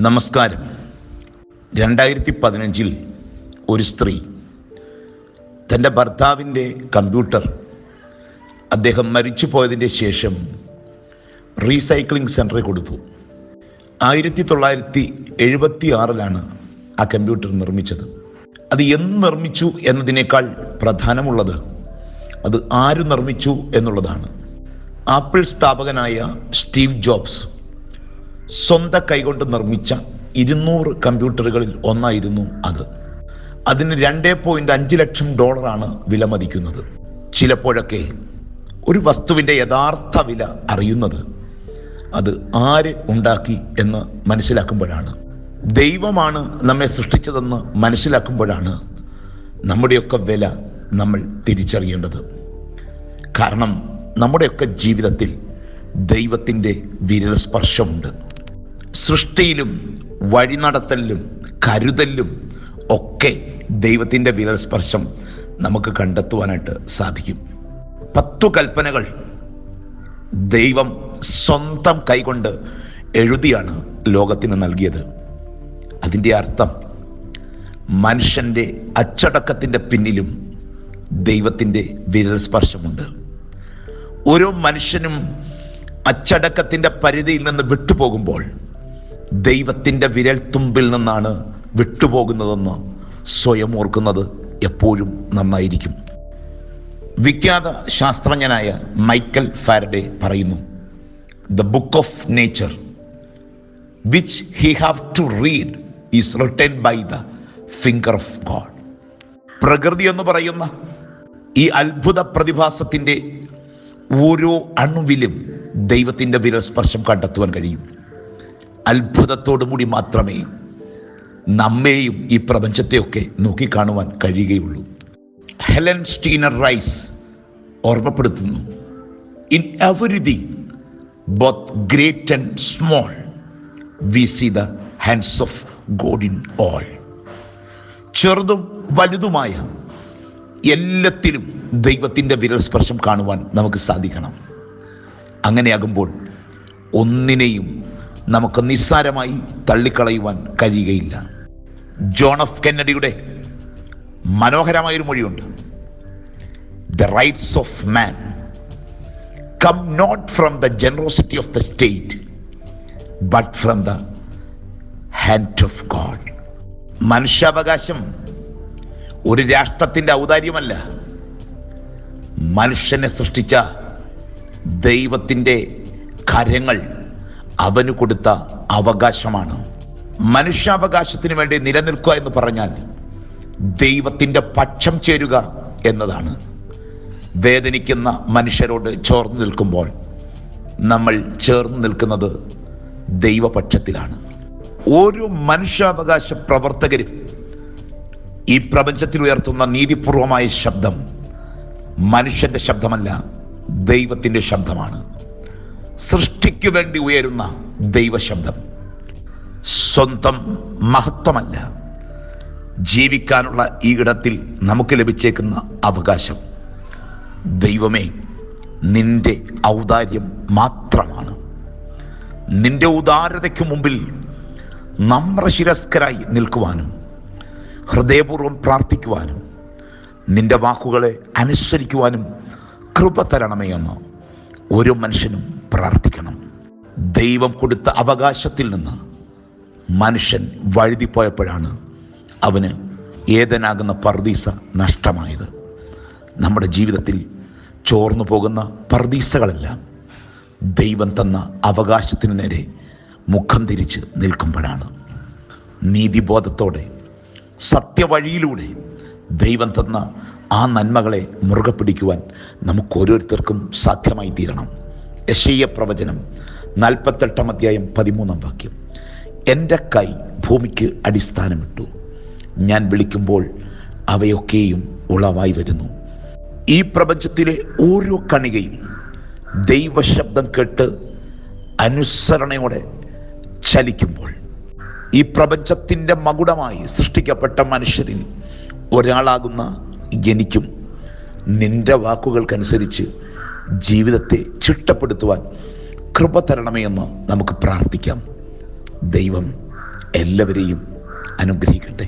നമസ്കാരം. രണ്ടായിരത്തി പതിനഞ്ചിൽ ഒരു സ്ത്രീ തന്റെ ഭർത്താവിന്റെ കമ്പ്യൂട്ടർ അദ്ദേഹം മരിച്ചു പോയതിന്റെ ശേഷം റീസൈക്ലിംഗ് സെന്ററിൽ കൊടുത്തു. ആയിരത്തി തൊള്ളായിരത്തി എഴുപത്തി ആറിലാണ് ആ കമ്പ്യൂട്ടർ നിർമ്മിച്ചത്. അത് എന്ന് നിർമ്മിച്ചു എന്നതിനേക്കാൾ പ്രധാനമുള്ളത് അത് ആര് നിർമ്മിച്ചു എന്നുള്ളതാണ്. ആപ്പിൾ സ്ഥാപകനായ സ്റ്റീവ് ജോബ്സ് സ്വന്തം കൈകൊണ്ട് നിർമ്മിച്ച ഇരുന്നൂറ് കമ്പ്യൂട്ടറുകളിൽ ഒന്നായിരുന്നു അത്. അതിന് രണ്ടേ പോയിന്റ് അഞ്ച് ലക്ഷം ഡോളറാണ് വില മതിക്കുന്നത്. ചിലപ്പോഴൊക്കെ ഒരു വസ്തുവിന്റെ യഥാർത്ഥ വില അറിയുന്നത് അത് ആര് ഉണ്ടാക്കി എന്ന് മനസ്സിലാക്കുമ്പോഴാണ്. ദൈവമാണ് നമ്മെ സൃഷ്ടിച്ചതെന്ന് മനസ്സിലാക്കുമ്പോഴാണ് നമ്മുടെയൊക്കെ വില നമ്മൾ തിരിച്ചറിയേണ്ടത്. കാരണം നമ്മുടെയൊക്കെ ജീവിതത്തിൽ ദൈവത്തിന്റെ വിരൽ സ്പർശമുണ്ട് സൃഷ്ടിയിലും വഴിനടത്തലിലും കരുതലിലും ഒക്കെ ദൈവത്തിന്റെ വിരൽസ്പർശം നമുക്ക് കണ്ടെത്തുവാനായിട്ട് സാധിക്കും. പത്തു കൽപ്പനകൾ ദൈവം സ്വന്തം കൈകൊണ്ട് എഴുതിയാണ് ലോകത്തിന് നൽകിയത്. അതിന്റെ അർത്ഥം മനുഷ്യന്റെ അച്ചടക്കത്തിന്റെ പിന്നിലും ദൈവത്തിന്റെ വിരൽസ്പർശമുണ്ട്. ഓരോ മനുഷ്യനും അച്ചടക്കത്തിന്റെ പരിധിയിൽ നിന്ന് വിട്ടുപോകുമ്പോൾ ദൈവത്തിന്റെ വിരൽ തുമ്പിൽ നിന്നാണ് വിട്ടുപോകുന്നതെന്ന് സ്വയം ഓർക്കുന്നത് എപ്പോഴും നന്നായിരിക്കും. വിഖ്യാത ശാസ്ത്രജ്ഞനായ മൈക്കൽ ഫാരഡേ പറയുന്നു the book of nature which he have to read is written by the finger of God പ്രകൃതി എന്ന് പറയുന്ന ഈ അത്ഭുത പ്രതിഭാസത്തിന്റെ ഓരോ അണുവിലും ദൈവത്തിന്റെ വിരസ്പർശം കണ്ടെത്തുവാൻ കഴിയും. അത്ഭുതത്തോടുകൂടി മാത്രമേ നമ്മെയും ഈ പ്രപഞ്ചത്തെയൊക്കെ നോക്കിക്കാണുവാൻ കഴിയുകയുള്ളൂ. ഹെലൻ സ്റ്റീനർ റൈസ് ഓർമ്മപ്പെടുത്തുന്നു. In everything both great and small we see the hands of God in all. ചെറുതും വലുതുമായ എല്ലാത്തിലും ദൈവത്തിന്റെ വിരൽസ്പർശം കാണുവാൻ നമുക്ക് സാധിക്കണം. അങ്ങനെയാകുമ്പോൾ ഒന്നിനെയും നമുക്ക് നിസ്സാരമായി തള്ളിക്കളയുവാൻ കഴിയുകയില്ല. ജോൺ ഓഫ് കെന്നഡിയുടെ മനോഹരമായൊരു മൊഴിയുണ്ട്. The rights of man come not from the generosity of the state but from the hand of God മനുഷ്യാവകാശം ഒരു രാഷ്ട്രത്തിന്റെ ഔദാര്യമല്ല. മനുഷ്യനെ സൃഷ്ടിച്ച ദൈവത്തിന്റെ കരങ്ങൾ അവന് കൊടുത്ത അവകാശമാണ്. മനുഷ്യാവകാശത്തിന് വേണ്ടി നിലനിൽക്കുക എന്ന് പറഞ്ഞാൽ ദൈവത്തിന്റെ പക്ഷം ചേരുക എന്നതാണ്. വേദനിക്കുന്ന മനുഷ്യരോട് ചേർന്ന് നിൽക്കുമ്പോൾ നമ്മൾ ചേർന്ന് നിൽക്കുന്നത് ദൈവപക്ഷത്തിലാണ്. ഓരോ മനുഷ്യാവകാശ പ്രവർത്തകരും ഈ പ്രപഞ്ചത്തിൽ ഉയർത്തുന്ന നീതിപൂർവമായ ശബ്ദം മനുഷ്യന്റെ ശബ്ദമല്ല ദൈവത്തിന്റെ ശബ്ദമാണ്. സൃഷ്ടിക്കു വേണ്ടി ഉയരുന്ന ദൈവശബ്ദം. സ്വന്തം മഹത്വമല്ല. ജീവിക്കാനുള്ള ഈ ഇടത്തിൽ നമുക്ക് ലഭിച്ചേക്കുന്ന അവകാശം. ദൈവമേ നിന്റെ ഔദാര്യം മാത്രമാണ്. നിന്റെ ഉദാരതയ്ക്ക് മുമ്പിൽ നമ്രശിരസ്കരായി നിൽക്കുവാനും ഹൃദയപൂർവം പ്രാർത്ഥിക്കുവാനും നിന്റെ വാക്കുകളെ അനുസരിക്കുവാനും കൃപ തരണമേ എന്ന് ഓരോ മനുഷ്യനും പ്രാർത്ഥിക്കണം. ദൈവം കൊടുത്ത അവകാശത്തിൽ നിന്ന് മനുഷ്യൻ വഴുതിപ്പോയപ്പോഴാണ് അവന് ഏതനാകുന്ന പർദീസ നഷ്ടമായത്. നമ്മുടെ ജീവിതത്തിൽ ചോർന്നു പോകുന്ന പർദീസകളെല്ലാം ദൈവം തന്ന അവകാശത്തിനു നേരെ മുഖം തിരിച്ച് നിൽക്കുമ്പോഴാണ്. നീതിബോധത്തോടെ സത്യവഴിയിലൂടെ ദൈവം തന്ന ആ നന്മകളെ മുറുകെ പിടിക്കുവാൻ നമുക്ക് ഓരോരുത്തർക്കും സാധ്യമായി തീരണം യശയ്യ പ്രവചനം നാൽപ്പത്തെട്ടാം അധ്യായം പതിമൂന്നാം വാക്യം. എന്റെ കൈ ഭൂമിക്ക് അടിസ്ഥാനമിട്ടു. ഞാൻ വിളിക്കുമ്പോൾ അവയൊക്കെയും ഉളവായി വരുന്നു. ഈ പ്രപഞ്ചത്തിലെ ഓരോ കണികയും ദൈവശബ്ദം കേട്ട് അനുസരണയോടെ ചലിക്കുമ്പോൾ ഈ പ്രപഞ്ചത്തിന്റെ മകുടമായി സൃഷ്ടിക്കപ്പെട്ട മനുഷ്യരിൽ ഒരാളാകുന്ന എനിക്കും നിന്റെ വാക്കുകൾക്കനുസരിച്ച് ജീവിതത്തെ ചിട്ടപ്പെടുത്തുവാൻ കൃപ തരണമേ എന്ന് നമുക്ക് പ്രാർത്ഥിക്കാം. ദൈവം എല്ലാവരെയും അനുഗ്രഹിക്കട്ടെ.